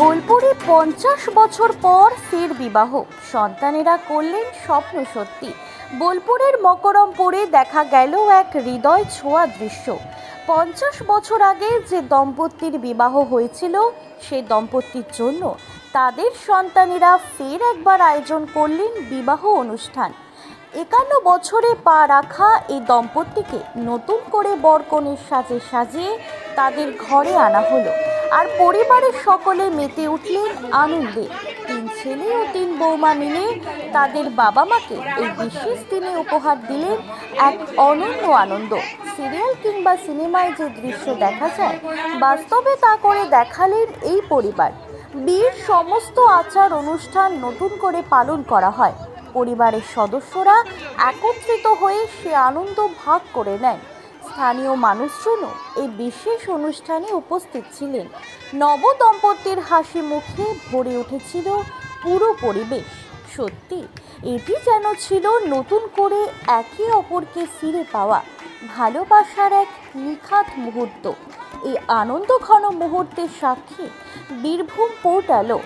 বোলপুরে পঞ্চাশ বছর পর ফের বিবাহ। সন্তানেরা করলেন স্বপ্ন সত্যি। বোলপুরের মকরমপুরে দেখা গেল এক হৃদয় ছোঁয়া দৃশ্য। পঞ্চাশ বছর আগে যে দম্পতির বিবাহ হয়েছিল, সে দম্পতির জন্য তাদের সন্তানেরা ফের একবার আয়োজন করলেন বিবাহ অনুষ্ঠান। একান্ন বছরে পা রাখা এই দম্পতিকে নতুন করে বরকনের সাজে সাজিয়ে তাদের ঘরে আনা হলো। আর পরিবারের সকলে মেতে উঠলেন আনন্দে। তিন ছেলে ও তিন বৌমা মিলে তাদের বাবা মাকে এই বিশেষ দিনে উপহার দিলেন এক অনন্য আনন্দ। সিরিয়াল কিংবা সিনেমায় যে দৃশ্য দেখা যায়, বাস্তবে তা করে দেখালেন এই পরিবার। বিয়ের সমস্ত আচার অনুষ্ঠান নতুন করে পালন করা হয়। পরিবারের সদস্যরা একত্রিত হয়ে সে আনন্দ ভাগ করে নেন স্থানীয় মানুষজনও এই বিশেষ অনুষ্ঠানে উপস্থিত ছিলেন। নব দম্পতির হাসি মুখে ভরে উঠেছিল পুরো পরিবেশ। সত্যি এটি যেন ছিল নতুন করে একে অপরকে ফিরে পাওয়া ভালোবাসার এক নিখাত মুহূর্ত। এই আনন্দ ঘন মুহূর্তের সাক্ষী বীরভূম পোর্টালও।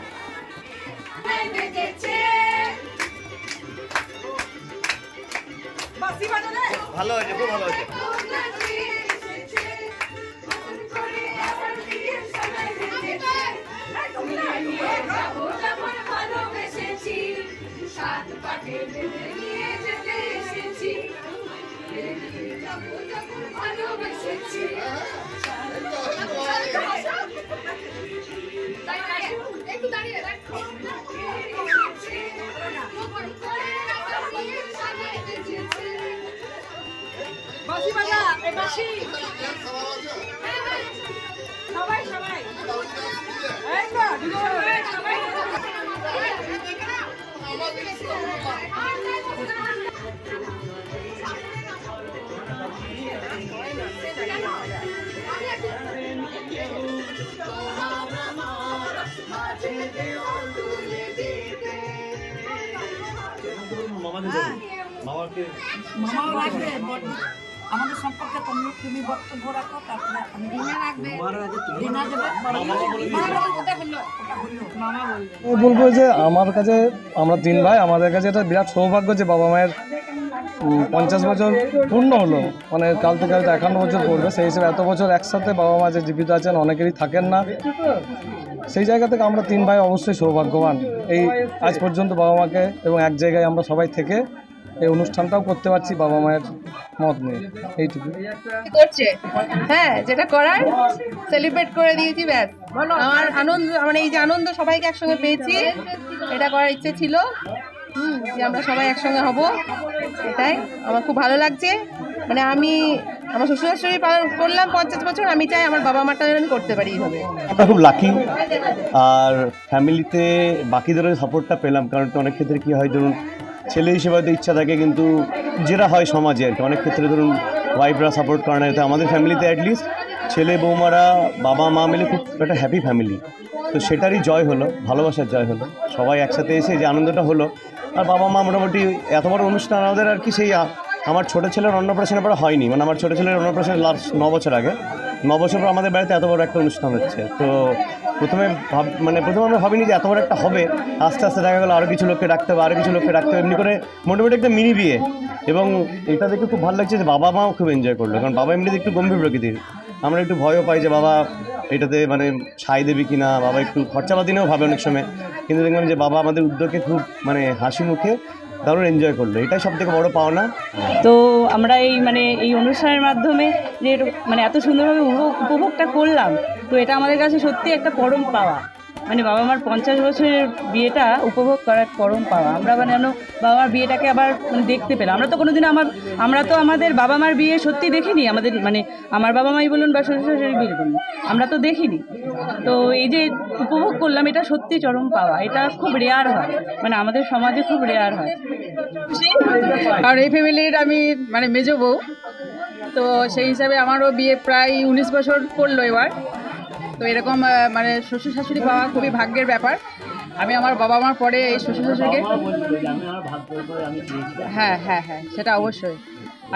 ভালো হয়েছে খুব ভালো হয়েছে। সাত পাটে বেঁধে নিয়ে যেতে এসেছি ভালোবেসেছি সবাই সবাই। এই তো সবাই। মামাকে মামা রাখবে আমাদের সম্পর্কে তুমি তুমি বক্তব্য রাখো তারপরে আমি রিনা রাখবে। রিনা দেবে। বলব যে আমার কাছে আমরা তিন ভাই আমাদের কাছে এটা বিরাট সৌভাগ্য যে বাবা মায়ের পঞ্চাশ বছর পূর্ণ হলো। মানে কাল থেকে হয়তো একান্ন বছর পড়বে। সেই হিসেবে এত বছর একসাথে বাবা মা যে জীবিত আছেন অনেকেরই থাকেন না। সেই জায়গা থেকে আমরা তিন ভাই অবশ্যই সৌভাগ্যবান। এই আজ পর্যন্ত বাবা মাকে এবং এক জায়গায় আমরা সবাই থেকে এই অনুষ্ঠানটাও করতে পারছি বাবা মায়ের মত নিয়ে। এইটুকু। করছে? হ্যাঁ যেটা করার সেলিব্রেট করে দিয়েছি ব্যাস। আমার আনন্দ মানে এই যে আনন্দ সবাইকে একসঙ্গে পেয়েছি এটা করার ইচ্ছে ছিল। হুম যে আমরা সবাই একসঙ্গে হব এটাই। আমার খুব ভালো লাগছে। মানে আমি আমার শ্বশুর শাশুড়ি পালন করলাম পঞ্চাশ বছর আমি চাই আমার বাবা মাটা যেন আমি করতে পারি এইভাবে। আমরা খুব লাকি আর ফ্যামিলিতে বাকিদেরও সাপোর্টটা পেলাম কারণ অনেক ক্ষেত্রে কী হয় ধরুন ছেলে হিসেবে হয়তো ইচ্ছা থাকে, কিন্তু যেটা হয় সমাজে আর কি। অনেক ক্ষেত্রে ধরুন ওয়াইফরা সাপোর্ট করে না তো আমাদের ফ্যামিলিতে অ্যাটলিস্ট ছেলে বৌমারা বাবা, মা মিলে খুব একটা হ্যাপি ফ্যামিলি তো সেটারই জয় হলো, ভালোবাসার জয় হলো। সবাই একসাথে এসে যে আনন্দটা হলো, আর বাবা, মা মোটামুটি এত বড় অনুষ্ঠান আমাদের আর কি সেই আমার ছোটো ছেলের অন্নপ্রাশনের পরে হয়নি। মানে আমার ছোটো ছেলের অন্নপ্রাশন লাস্ট ন বছর আগে। ন বছর পর আমাদের বাড়িতে এত বড় একটা অনুষ্ঠান হচ্ছে। তো প্রথমে ভাব মানে প্রথমে আমরা ভাবিনি যে এত বড় একটা হবে। আস্তে আস্তে দেখা গেলো আরও কিছু লোককে রাখতে হবে আরও কিছু লোককে রাখতে হবে। এমনি করে মোটামুটি একটা মিনি বিয়ে। এবং এটা দেখে খুব ভালো লাগছে যে বাবা মাও খুব এনজয় করল। কারণ বাবা এমনিতে একটু গম্ভীর প্রকৃতির। আমরা একটু ভয়ও পাই যে বাবা এটাতে মানে সাই দেবে কি না বাবা একটু খরচাপাতি নিয়েও ভাবে অনেক সময়। কিন্তু দেখলাম যে বাবা আমাদের উদ্যোগে খুব মানে হাসি মুখে দারুণ এনজয় করল। এটাই সব থেকে বড় পাওনা। তো আমরা এই মানে এই অনুষ্ঠানের মাধ্যমে যে মানে এত সুন্দরভাবে উপভোগ- উপভোগটা করলাম, তো এটা আমাদের কাছে সত্যি একটা পরম পাওয়া। মানে বাবা মার পঞ্চাশ বছরের বিয়েটা উপভোগ করার পরম পাওয়া। আমরা মানে বাবা মার বিয়েটাকে আবার মানে দেখতে পেলাম। আমরা তো কোনোদিন আমার, আমরা তো আমাদের বাবা মার বিয়ে সত্যি দেখিনি। আমাদের মানে আমার বাবা মাই বলুন বা শ্বশুর শাশুড়ি বিয়ে বলুন, আমরা তো দেখিনি। তো এই যে উপভোগ করলাম, এটা সত্যি চরম পাওয়া। এটা খুব রেয়ার হয়। মানে আমাদের সমাজে খুব রেয়ার হয়। কারণ এই ফ্যামিলির আমি মানে মেজো বউ। তো সেই হিসাবে আমারও বিয়ে প্রায় উনিশ বছর করল এবার। তো এরকম মানে শ্বশুর শাশুড়ি পাওয়া খুবই ভাগ্যের ব্যাপার। আমি আমার বাবা মার পরে এই শ্বশুর শাশুড়িকে হ্যাঁ হ্যাঁ হ্যাঁ সেটা অবশ্যই।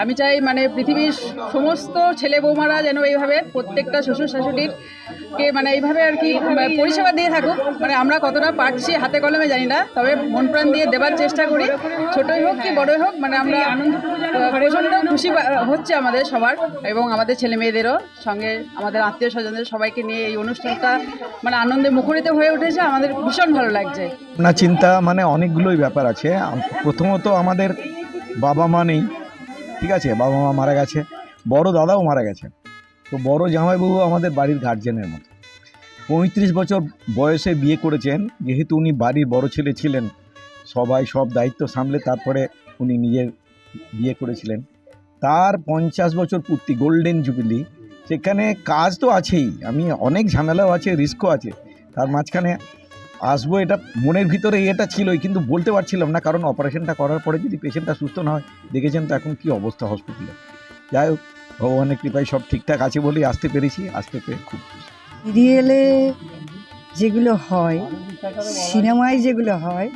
আমি চাই মানে পৃথিবীর সমস্ত ছেলে বৌমারা যেন এইভাবে প্রত্যেকটা শ্বশুর শাশুড়ির কে মানে এইভাবে আর কি পরিষেবা দিয়ে থাকুক। মানে আমরা কতটা পারছি হাতে কলমে জানি না, তবে মন প্রাণ দিয়ে দেবার চেষ্টা করি। ছোটই হোক কি বড়ই হোক মানে আমরা আনন্দ প্রচণ্ড খুশি হচ্ছে আমাদের সবার এবং আমাদের ছেলে মেয়েদেরও সঙ্গে আমাদের আত্মীয় স্বজনদের সবাইকে নিয়ে এই অনুষ্ঠানটা মানে আনন্দে মুখরিত হয়ে উঠেছে। আমাদের ভীষণ ভালো লাগছে। না, চিন্তা মানে অনেকগুলোই ব্যাপার আছে। প্রথমত আমাদের বাবা মা নেই ঠিক আছে, বাবা মা মারা গেছে, বড় দাদাও মারা গেছে। তো বড় জামাইবাবু আমাদের বাড়ির গার্জেনের মতো। পঁয়ত্রিশ বছর বয়সে বিয়ে করেছেন, যেহেতু উনি বাড়ির বড় ছেলে ছিলেন, সবাই সব দায়িত্ব সামলে তারপরে উনি নিজের বিয়ে করেছিলেন। তার পঞ্চাশ বছর পূর্তি গোল্ডেন জুবিলি সেখানে কাজ তো আছেই, আমি অনেক ঝামেলাও আছে রিস্কও আছে। তার মাঝখানে আসব, এটা মনের ভিতরে এটা ছিলই, কিন্তু বলতে পারছিলাম না, কারণ অপারেশনটা করার পরে যদি পেশেন্টটা সুস্থ না হয়, দেখেছেন তো এখন কি অবস্থা হসপিটালে যাই হোক, ভগবানের কৃপায় সব ঠিকঠাক আছে বলেই আসতে পেরেছি, আসতে পেরে খুব সিরিয়ালে যেগুলো হয়, সিনেমায় যেগুলো হয়,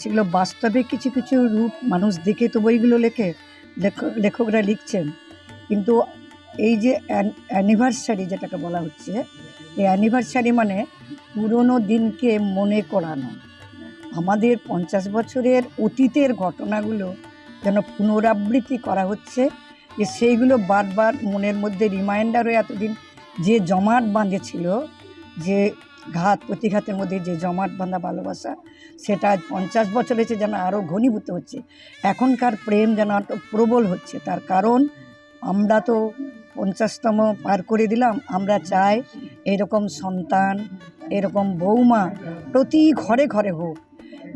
সেগুলো বাস্তবে কিছু কিছু রূপ মানুষ দেখে তো বইগুলো লেখে লেখক লেখকরা লিখছেন। কিন্তু এই যে অ্যানিভার্সারি যেটাকে বলা হচ্ছে, এই অ্যানিভার্সারি মানে পুরনো দিনকে মনে করানো। আমাদের পঞ্চাশ বছরের অতীতের ঘটনাগুলো যেন পুনরাবৃত্তি করা হচ্ছে যে সেইগুলো বারবার মনের মধ্যে রিমাইন্ডার হয়ে এতদিন যে জমাট বাঁধেছিল, যে ঘাত প্রতিঘাতের মধ্যে যে জমাট বাঁধা ভালোবাসা, সেটা আজ পঞ্চাশ বছর হয়েছে যেন আরও ঘনীভূত হচ্ছে। এখনকার প্রেম যেন প্রবল হচ্ছে, তার কারণ আমরা তো পঞ্চাশতম পার করে দিলাম, আমরা চাই এরকম সন্তান এরকম বৌমা প্রতি ঘরে ঘরে হোক,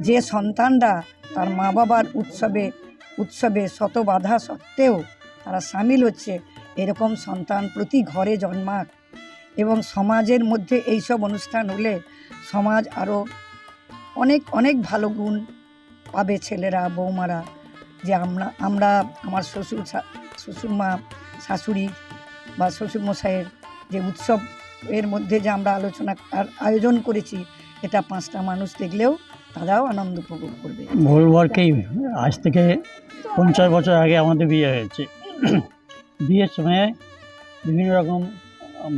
যে সন্তানরা তার মা বাবার উৎসবে উৎসবে শত বাধা সত্ত্বেও তারা সামিল হচ্ছে, এরকম সন্তান প্রতি ঘরে জন্মাক। এবং সমাজের মধ্যে এইসব অনুষ্ঠান হলে সমাজ আরও অনেক অনেক ভালো গুণ পাবে ছেলেরা বৌমারা যে আমরা আমরা আমার শ্বশুর শ্বশুরমা, শাশুড়ি বা শ্বশুরমশাইয়ের যে উৎসব এর মধ্যে যে আমরা আলোচনা আয়োজন করেছি, এটা পাঁচটা মানুষ দেখলেও তারাও আনন্দ উপভোগ করবে। বলব আজ থেকে পঞ্চাশ বছর আগে আমাদের বিয়ে হয়েছে। বিয়ের সময় বিভিন্ন রকম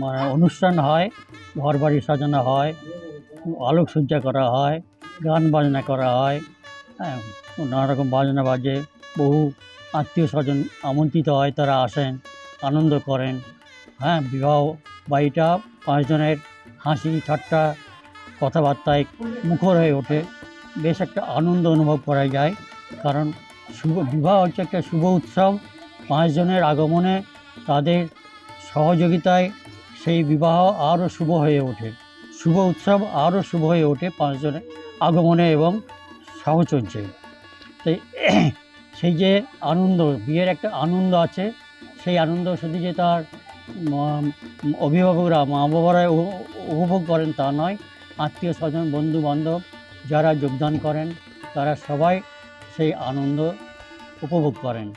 মানে অনুষ্ঠান হয় ঘর বাড়ি সাজানো হয়, আলোকসজ্জা করা হয়, গান বাজনা করা হয় হ্যাঁ নানা রকম বাজনা বাজে, বহু আত্মীয় স্বজন আমন্ত্রিত হয়, তারা আসেন, আনন্দ করেন হ্যাঁ বিবাহ বাড়িটা পাঁচজনের হাসি ঠাট্টা কথাবার্তায় মুখর হয়ে ওঠে। বেশ একটা আনন্দ অনুভব করা যায়, কারণ শুভ, বিবাহ হচ্ছে একটা শুভ উৎসব। পাঁচজনের আগমনে তাদের সহযোগিতায় সেই বিবাহ আরও শুভ হয়ে ওঠে। শুভ উৎসব আরও শুভ হয়ে ওঠে পাঁচজনের আগমনে এবং সাহচর্যে। তাই সেই যে আনন্দ, বিয়ের একটা আনন্দ আছে, সেই আনন্দ শুধু যে তার অভিভাবকরা মা বাবারা উপভোগ করেন তা নয়। আত্মীয় স্বজন, বন্ধু বান্ধব যারা যোগদান করেন, তারা সবাই সেই আনন্দ উপভোগ করেন।